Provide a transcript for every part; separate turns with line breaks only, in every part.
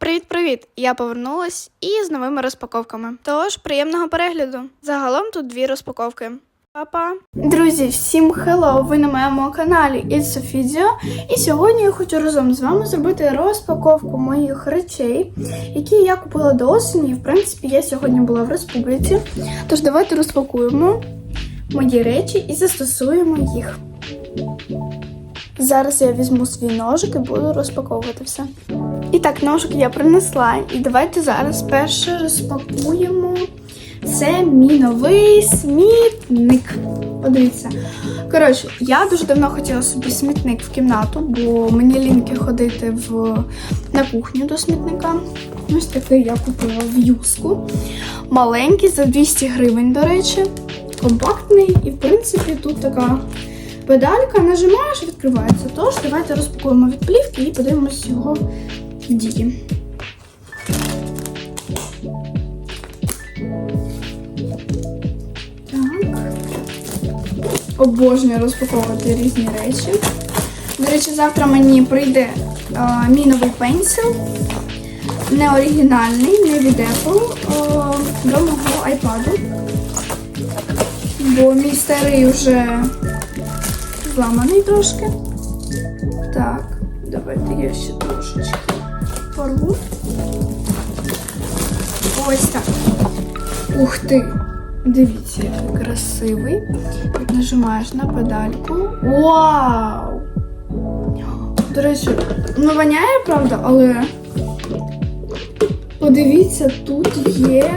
Привіт-привіт! Я повернулась і з новими розпаковками. Тож приємного перегляду. Загалом тут дві розпаковки. Па-па! Друзі, всім хелло! Ви на моєму каналі It's Video. І сьогодні я хочу разом з вами зробити розпаковку моїх речей, які я купила до осені. І в принципі я сьогодні була в республіці. Тож давайте розпакуємо мої речі і застосуємо їх. Зараз я візьму свій ножик і буду розпаковувати все. І так, ножик я принесла. І давайте зараз перше розпакуємо. Це мій новий смітник. Подивіться. Коротше, я дуже давно хотіла собі смітник в кімнату, бо мені ліньки ходити в... на кухню до смітника. Ось такий я купила в юску. Маленький, за 200 гривень, до речі. Компактний. І, в принципі, тут така педалька, нажимаєш, відкривається. Тож, давайте розпакуємо від плівки і подивимось його дії. Обожнюю розпаковувати різні речі. До речі, завтра мені прийде а, мій новий пенсіл. Не оригінальний, не від Apple, а, до мого iPad. Бо мій старий вже зламаний трошки. Так, давайте я ще трошечки порву. Ось так. Ух ти! Дивіться, який красивий. Нажимаєш на педальку. Вау! До речі, ну воняє, правда, але подивіться, тут є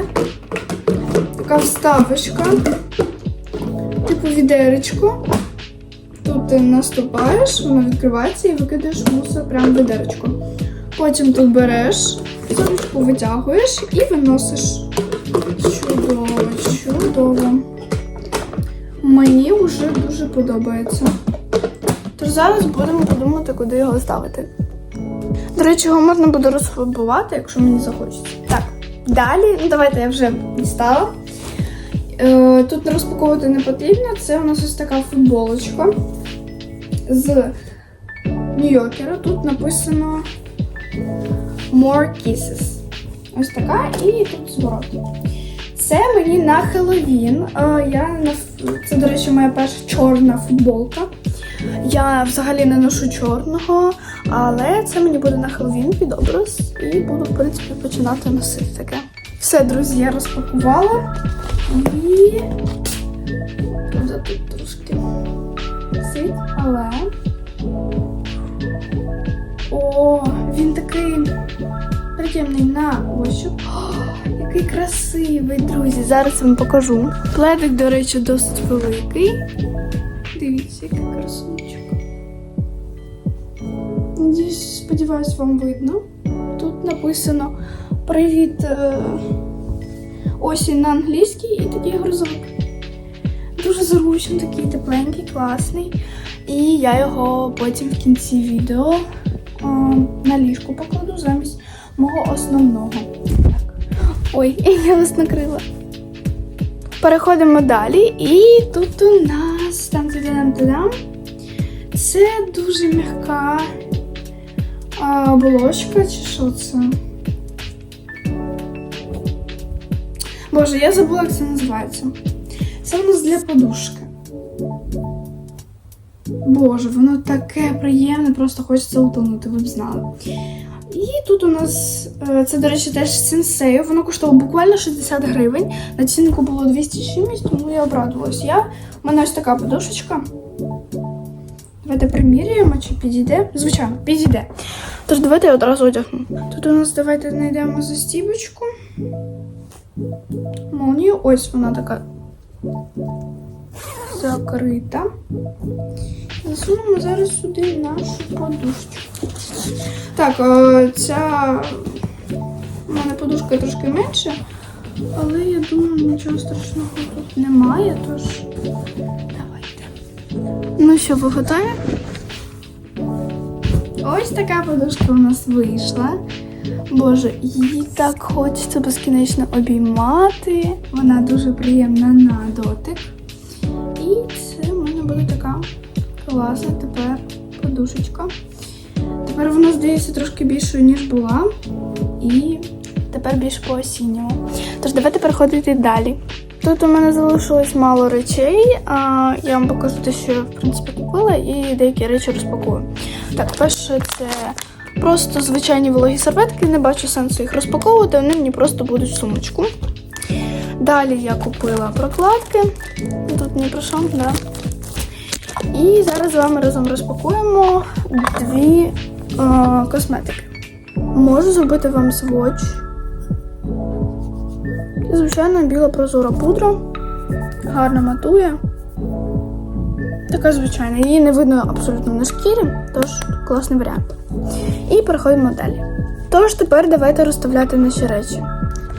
така вставочка, типу відеречко. Тут ти наступаєш, воно відкривається і викидаєш мусор прямо в відеречко. Потім тут береш, сумочку витягуєш і виносиш. Чудово, чудово. Мені вже дуже подобається. Тож зараз будемо подумати, куди його ставити. До речі, його можна буде розфарбувати, якщо мені захочеться. Так, далі, ну давайте я вже дістала. Е, Тут розпаковувати не потрібно. Це у нас ось така футболочка з Нью-Йоркера. Тут написано More Kisses. Ось така, і тут зворот. Це мені на Хеллоуін. Е, Я це, до речі, моя перша чорна футболка. Я взагалі не ношу чорного, але це мені буде на Хеллоуін під і буду, в принципі, починати носити таке. Все, друзі, я розпакувала. І правда, тут трошки сить, але. О, він такий приємний на ощуп. Який красивий, друзі. Зараз вам покажу. Пледик, до речі, досить великий. Дивіться, який красунчик. Надіюсь, сподіваюсь, вам видно. Тут написано Привіт е, осінь на англійській і такий грузок. Дуже зручний, такий тепленький, класний. І я його потім в кінці відео на ліжку покладу замість мого основного. Так. Ой, я вас накрила. Переходимо далі. І тут у нас там там Це дуже м'яка оболочка, чи що це? Боже, я забула, як це називається. Це у нас для подушки. Боже, воно таке приємне, просто хочеться утонути, ви б знали. І тут у нас, е, це, до речі, теж сенсею. Воно коштувало буквально 60 гривень. На ціннику було 200 чимось, тому я обрадувалась. Я, у мене ось така подушечка. Давайте приміряємо, чи підійде. Звичайно, підійде. Тож давайте я одразу одягну. Тут у нас давайте знайдемо застібочку. Молнію. Ось вона така закрита. Засунемо зараз сюди нашу подушечку. Так, е, ця у мене подушка трошки менша, але я думаю, нічого страшного тут немає, тож давайте. Ну що, ви готові? Ось така подушка у нас вийшла. Боже, її так хочеться безкінечно обіймати. Вона дуже приємна на дотик. І це в мене буде така класна тепер подушечка. Тепер вона здається трошки більшою, ніж була. І тепер більш по осінньому. Тож давайте переходити далі. Тут у мене залишилось мало речей. А я вам покажу те, що я в принципі купила, і деякі речі розпакую. Так, перше, це просто звичайні вологі серветки. Не бачу сенсу їх розпаковувати, вони мені просто будуть в сумочку. Далі я купила прокладки. Тут не про що, да. І зараз з вами разом розпакуємо дві е, косметики. Можу зробити вам сводч. Звичайно, біла прозора пудра. Гарно матує. Така звичайна. Її не видно абсолютно на шкірі, тож класний варіант. І переходимо далі. Тож тепер давайте розставляти наші речі.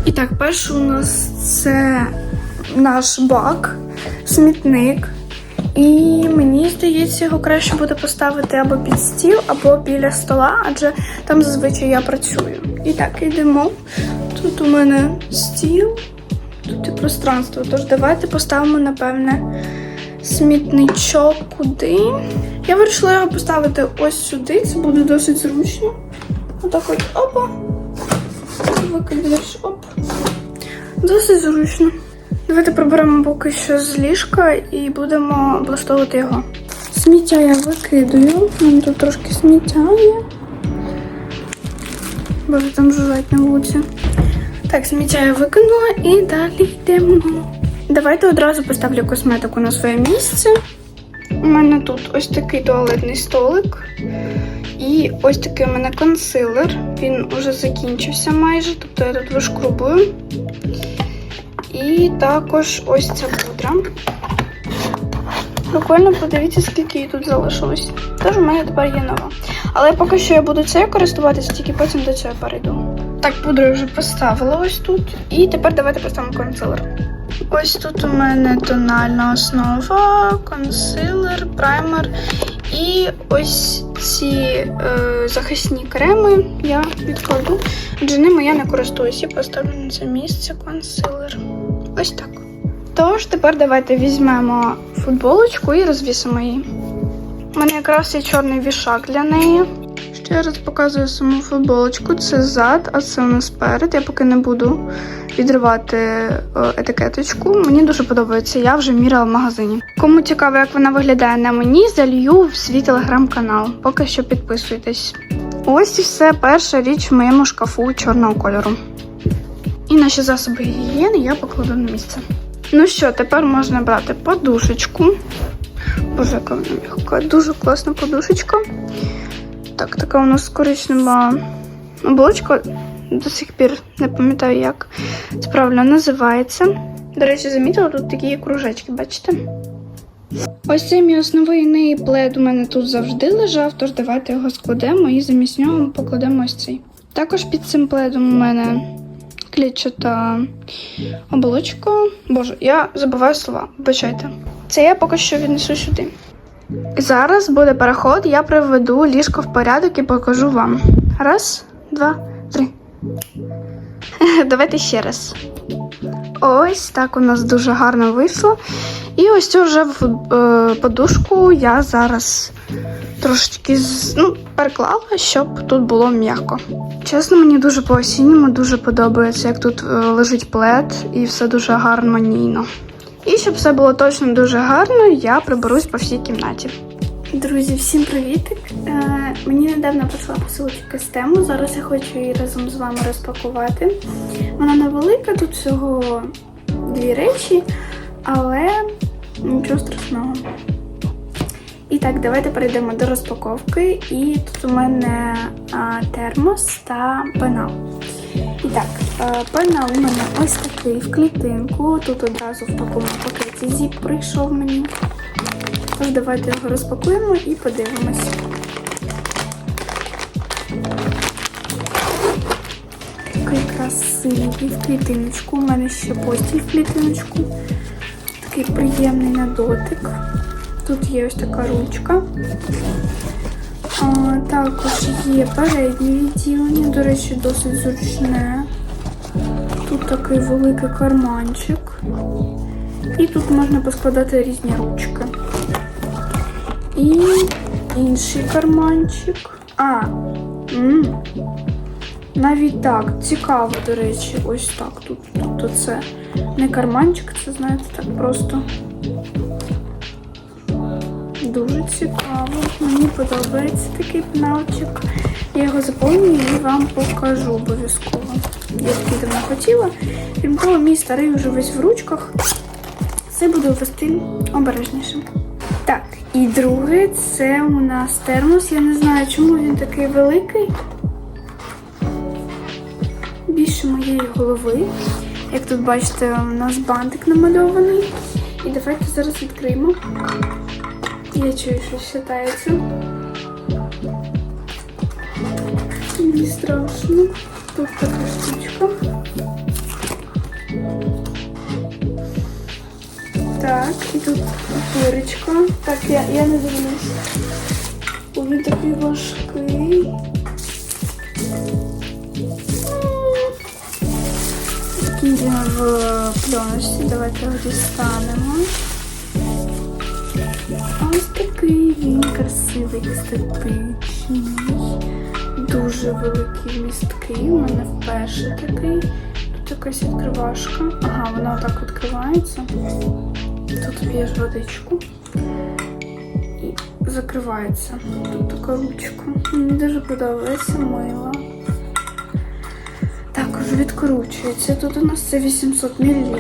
І так, перше у нас це наш бак, смітник. І мені здається, його краще буде поставити або під стіл, або біля стола, адже там зазвичай я працюю. І так, йдемо. Тут у мене стіл, тут і пространство. Тож давайте поставимо, напевне, смітничок куди. Я вирішила його поставити ось сюди, це буде досить зручно. Отак от опа. Викидаєш, оп. Досить зручно. Давайте приберемо поки що з ліжка і будемо облаштовувати його. Сміття я викидаю. Тут трошки сміття є. Боже, там жужжать на вулиці. Так, сміття я викинула і далі йдемо. Давайте одразу поставлю косметику на своє місце. У мене тут ось такий туалетний столик. І ось такий у мене консилер. Він уже закінчився майже, тобто я тут вишкрубую. І також ось ця пудра. Прикольно, подивіться, скільки її тут залишилось. Тож у мене тепер є нова. Але поки що я буду цією користуватися, тільки потім до цього перейду. Так, пудру вже поставила ось тут. І тепер давайте поставимо консилер. Ось тут у мене тональна основа, консилер, праймер. І ось ці е, захисні креми я відкладу, адже ними я не користуюсь. Я поставлю на це місце консилер. Ось так. Тож тепер давайте візьмемо футболочку і розвісимо її. У мене якраз є чорний вішак для неї. Ще раз показую саму футболочку. Це зад, а це у нас перед. Я поки не буду відривати е, етикеточку. Мені дуже подобається. Я вже міряла в магазині. Кому цікаво, як вона виглядає на мені, залью в свій телеграм-канал. Поки що підписуйтесь. Ось і все перша річ в моєму шкафу чорного кольору. І наші засоби гігієни я покладу на місце. Ну що, тепер можна брати подушечку. Боже, яка вона м'яка. Дуже класна подушечка. Так, така у нас коричнева оболочка. До сих пір не пам'ятаю, як це правильно називається. До речі, замітила тут такі кружечки, бачите? Ось цей мій основний плед у мене тут завжди лежав, тож давайте його складемо і замість нього покладемо ось цей. Також під цим пледом у мене клітчата оболочка. Боже, я забуваю слова, вибачайте. Це я поки що віднесу сюди. Зараз буде переход, я приведу ліжко в порядок і покажу вам. Раз, два, три. Давайте ще раз. Ось так у нас дуже гарно вийшло. І ось цю вже фут- е, подушку я зараз трошечки ну, переклала, щоб тут було м'яко. Чесно, мені дуже по осінньому дуже подобається, як тут е, лежить плед і все дуже гармонійно. І щоб все було точно дуже гарно, я приберусь по всій кімнаті. Друзі, всім привітик! Е, мені недавно прийшла посилочка з тему. Зараз я хочу її разом з вами розпакувати. Вона невелика, тут всього дві речі, але нічого страшного. І так, давайте перейдемо до розпаковки. І тут у мене а, термос та пенал. Так, е, пенал у мене ось такий в клітинку. Тут одразу в такому пакеті зіп прийшов мені. Тож давайте його розпакуємо і подивимось. Такий красивий в клітиночку. У мене ще постіль в клітиночку. Такий приємний на дотик. Тут є ось така ручка. Також є переднє відділення, до речі, досить зручне. Тут такий великий карманчик. І тут можна поскладати різні ручки. І інший карманчик. А, м Навіть так, цікаво, до речі, ось так. Тут, тобто це не карманчик, це знаєте, так просто. Дуже цікаво. Мені подобається такий пеналчик. Я його заповнюю і вам покажу обов'язково. Я такий давно хотіла. Крім того, мій старий вже весь в ручках. Це буду вести обережніше. Так, і друге, це у нас термос. Я не знаю, чому він такий великий. Більше моєї голови. Як тут бачите, у нас бантик намальований. І давайте зараз відкриємо. Я чую, що шатається. Мені страшно. Тут така штучка. Так, і тут дирочка. Так, я, я не дивлюсь. Він такий важкий. Він в пленочці. Давайте його дістанемо. Такий він красивий, естетичний. Дуже великий місткий. У мене вперше такий. Тут якась відкривашка. Ага, вона отак відкривається. Тут б'єш водичку і закривається. Тут така ручка. Мені дуже подобається мило. Також відкручується. Тут у нас це 800 мл.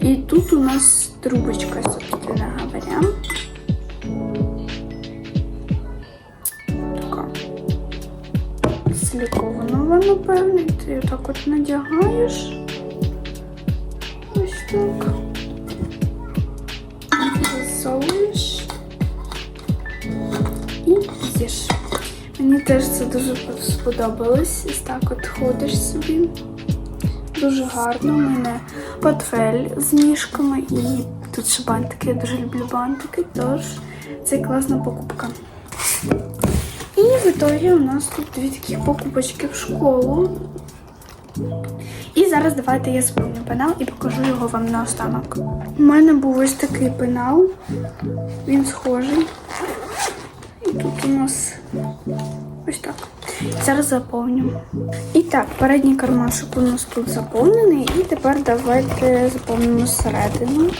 І тут у нас трубочка, собственно говоря. Така силікованова, напевно. І Ти отак от надягаєш. Ось так. Засовуєш. І їш. Мені теж це дуже сподобалось. Ось так от ходиш собі. Дуже гарно. У мене портфель з ніжками і тут ще бантики. Я дуже люблю бантики, тож це класна покупка. І в ітогі у нас тут дві такі покупочки в школу. І зараз давайте я сповню пенал і покажу його вам наостанок. У мене був ось такий пенал. Він схожий. І тут у нас ось так. Зараз заповню. І так, передній кармашок у нас тут заповнений. І тепер давайте заповнимо середину.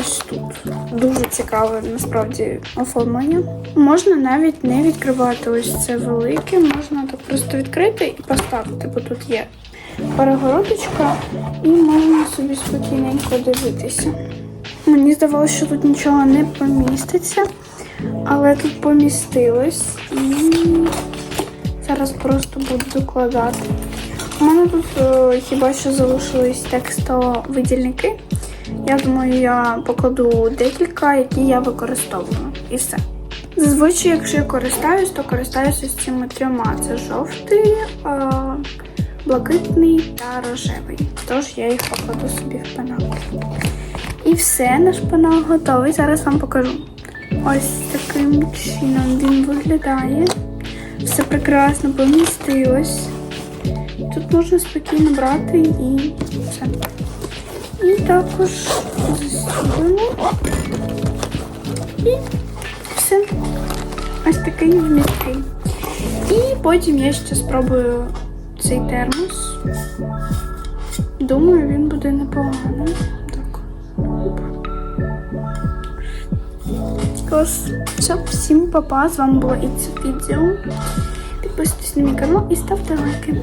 Ось тут. Дуже цікаве насправді оформлення. Можна навіть не відкривати ось це велике, можна так просто відкрити і поставити, бо тут є перегородочка, і можна собі спокійненько дивитися. Мені здавалося, що тут нічого не поміститься, але тут помістилось і зараз просто буду докладати. У мене тут е, хіба що залишились текстовидільники. Я думаю, я покладу декілька, які я використовую. І все. Зазвичай, якщо я користаюсь, то користаюся з цими трьома. Це жовтий, е, блакитний та рожевий. Тож я їх покладу собі в пенал. І все, наш пенал готовий. Зараз вам покажу. Ось таким чином він виглядає. Все прекрасно помістилось. Тут можна спокійно брати і все. І також застібуємо. І все. Ось такий вмісткий. І потім я ще спробую цей термос. Думаю, він буде непоганий. Клас. Все, всім па-па. З вами було Іцю відео. Підписуйтесь на мій канал і ставте лайки.